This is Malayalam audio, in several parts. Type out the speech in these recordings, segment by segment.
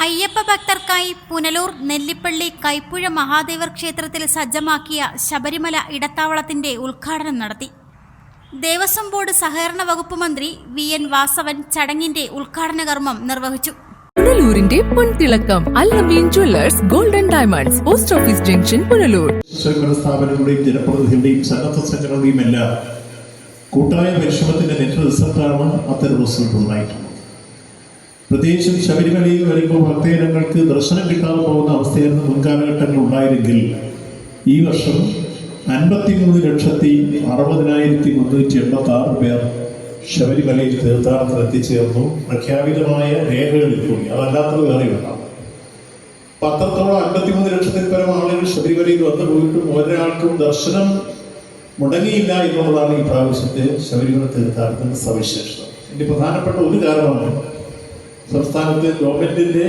അയ്യപ്പ ഭക്തർക്കായി പുനലൂർ നെല്ലിപ്പള്ളി കൈപ്പുഴ മഹാദേവർ ക്ഷേത്രത്തിൽ സജ്ജമാക്കിയ ശബരിമല ഇടത്താവളത്തിന്റെ ഉദ്ഘാടനം നടത്തി. ദേവസ്വം ബോർഡ് സഹകരണ വകുപ്പ് മന്ത്രി വി എൻ വാസവൻ ചടങ്ങിന്റെ ഉദ്ഘാടന കർമ്മം നിർവഹിച്ചു. പുനലൂരിന്റെ പൊൻതിളക്കം Allameen jewellers golden diamonds post office junction Punalur. സ്ഥാപനങ്ങളുടെയും ജനപ്രതിനിധികളുടെയും സന്നദ്ധ സംഘടനകളുടെയും എല്ലാം കൂട്ടായ പരിശ്രമത്തിന്റെ നെറ്റ് റിസൾട്ടാണ് അത്തരം റിസൾട്ട് ഉണ്ടായിട്ടുള്ളത്. പ്രത്യേകിച്ചും ശബരിമലയിൽ വരുമ്പോൾ ഭക്തജനങ്ങൾക്ക് ദർശനം കിട്ടാതെ പോകുന്ന അവസ്ഥയായിരുന്നു മുൻകാലഘട്ടങ്ങൾ ഉണ്ടായിരുന്നെങ്കിൽ ഈ വർഷം അൻപത്തിമൂന്ന് ലക്ഷത്തി അറുപതിനായിരത്തി മുന്നൂറ്റി എൺപത്തി ആറ് പേർ ശബരിമലയിൽ തീർത്ഥാടനത്തിൽ എത്തിച്ചേർന്നു. പ്രഖ്യാപിതമായ രേഖകളിൽ കൂടി അതല്ലാത്തത് വേറെയുണ്ടാവും പത്രത്തോളം അൻപത്തിമൂന്ന് ലക്ഷത്തിൽ പരം ആളുകൾ ശബരിമലയിൽ വന്നു പോയിട്ടും ഒരാൾക്കും ദർശനം മുടങ്ങിയില്ല എന്നുള്ളതാണ് ഈ പ്രാവശ്യത്തെ ശബരിമല തീർത്ഥാടനത്തിന്റെ സവിശേഷത. ഇതിന്റെ പ്രധാനപ്പെട്ട ഒരു കാരണമാണ് സംസ്ഥാനത്തെ ഗവൺമെന്റിന്റെ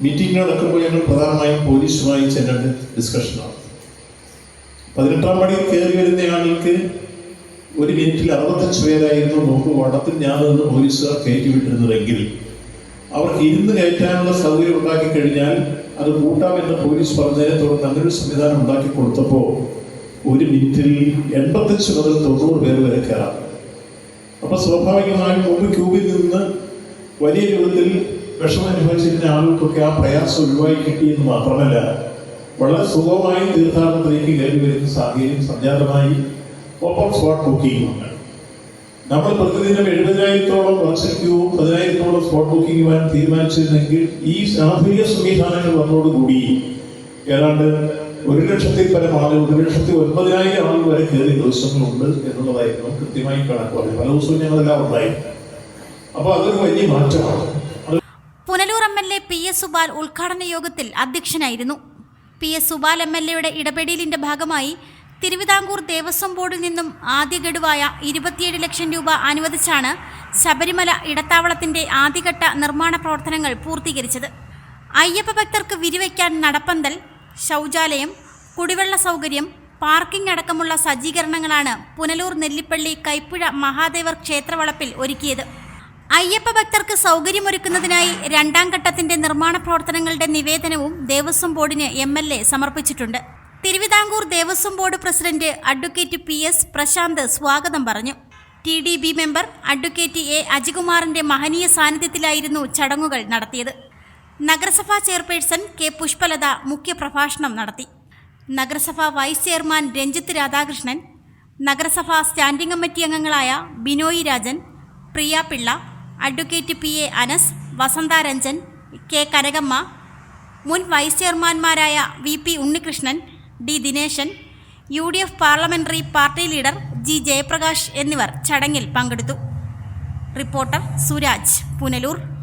മീറ്റിംഗ് നടക്കുമ്പോൾ ഞങ്ങൾ പ്രധാനമായും പോലീസുമായി ചെല്ലേണ്ട ഡിസ്കഷനാണ് പതിനെട്ടാം മണി കയറി വരുന്ന ആളുകൾക്ക് ഒരു മിനിറ്റിൽ അറുപത്തഞ്ച് പേരായിരുന്നു നോക്ക് വടത്തിൽ ഞാൻ നിന്ന് പോലീസുകാർ കയറ്റി വിട്ടിരുന്നതെങ്കിൽ അവർക്ക് ഇരുന്ന് കയറ്റാനുള്ള സൗകര്യം ഉണ്ടാക്കി കഴിഞ്ഞാൽ അത് കൂട്ടാമെന്ന് പോലീസ് പറഞ്ഞതിനെ തുടർന്ന് അങ്ങനെ ഒരു സംവിധാനം ഉണ്ടാക്കി കൊടുത്തപ്പോൾ ഒരു മിനിറ്റിൽ എൺപത്തഞ്ച് മുതൽ തൊണ്ണൂറ് പേര് വരെ കയറാം. അപ്പൊ സ്വാഭാവികമായും മുമ്പ് ക്യൂബിൽ നിന്ന് വലിയ രൂപത്തിൽ വിഷമം അനുഭവിച്ചിരുന്ന ആളുകൾക്കൊക്കെ ആ പ്രയാസം ഒഴിവായി കിട്ടിയെന്ന് മാത്രമല്ല വളരെ സുഖമായി തീർത്ഥാടനത്തിലേക്ക് കയറി വരുന്ന സാഹചര്യം സംജാതമായി ഒപ്പം സ്പോട്ട് ബുക്കിംഗ് നമ്മൾ പ്രതിദിനം എഴുപതിനായിരത്തോളം വെർച്വൽ ക്യൂവും പതിനായിരത്തോളം സ്പോട്ട് ബുക്കിംഗ് ബുക്കിംഗുമാൻ തീരുമാനിച്ചിരുന്നെങ്കിൽ ഈ ആധുനിക സംവിധാനങ്ങൾ വന്നതോടുകൂടി ഏതാണ്ട് ഒരു ലക്ഷത്തിൽ പരം ആളുകൾ ഒരു ലക്ഷത്തി ഒൻപതിനായിരം ആളുകൾ വരെ കയറിയ ദിവസങ്ങളുണ്ട് എന്നുള്ളതായിരുന്നു കൃത്യമായി കണക്ക് പല ദിവസവും ഞങ്ങളെല്ലാം ഉണ്ടായി. അപ്പൊ അതൊരു വലിയ മാറ്റമാണ്. Punalur M L A P S Subal ഉദ്ഘാടന യോഗത്തിൽ അധ്യക്ഷനായിരുന്നു. P S Subal M L എയുടെ ഇടപെടലിന്റെ ഭാഗമായി തിരുവിതാംകൂർ ദേവസ്വം ബോർഡിൽ നിന്നും ആദ്യ ഗഡുവായ ഇരുപത്തിയേഴ് ലക്ഷം രൂപ അനുവദിച്ചാണ് ശബരിമല ഇടത്താവളത്തിന്റെ ആദ്യഘട്ട നിർമ്മാണ പ്രവർത്തനങ്ങൾ പൂർത്തീകരിച്ചത്. അയ്യപ്പ ഭക്തർക്ക് വിരിവയ്ക്കാൻ നടപ്പന്തൽ ശൗചാലയം കുടിവെള്ള സൗകര്യം പാർക്കിംഗ് അടക്കമുള്ള സജ്ജീകരണങ്ങളാണ് പുനലൂർ നെല്ലിപ്പള്ളി കൈപ്പുഴ മഹാദേവർ ക്ഷേത്രവളപ്പിൽ ഒരുക്കിയത്. അയ്യപ്പ ഭക്തർക്ക് സൗകര്യമൊരുക്കുന്നതിനായി രണ്ടാം ഘട്ടത്തിന്റെ നിർമ്മാണ പ്രവർത്തനങ്ങളുടെ നിവേദനവും ദേവസ്വം ബോർഡിന് എം എൽ എ സമർപ്പിച്ചിട്ടുണ്ട്. Travancore Devaswom board president advocate P S Prasanth സ്വാഗതം പറഞ്ഞു. T D B member advocate A അജികുമാറിന്റെ മഹനീയ സാന്നിധ്യത്തിലായിരുന്നു ചടങ്ങുകൾ നടത്തിയത്. നഗരസഭാ ചെയർപേഴ്സൺ കെ പുഷ്പലത മുഖ്യപ്രഭാഷണം നടത്തി. നഗരസഭാ വൈസ് ചെയർമാൻ രഞ്ജിത്ത് രാധാകൃഷ്ണൻ നഗരസഭാ സ്റ്റാൻഡിംഗ് കമ്മിറ്റി അംഗങ്ങളായ Binoy Rajan Priya Pillai advocate P A Anas Vasantharanjan K Kanakamma മുൻ vice ചെയർമാൻമാരായ V P Unnikrishnan D Dineshan U D F parliamentary party leader G Jayaprakash എന്നിവർ ചടങ്ങിൽ പങ്കെടുത്തു. റിപ്പോർട്ടർ സുരാജ് പുനലൂർ.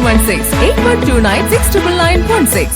716 8129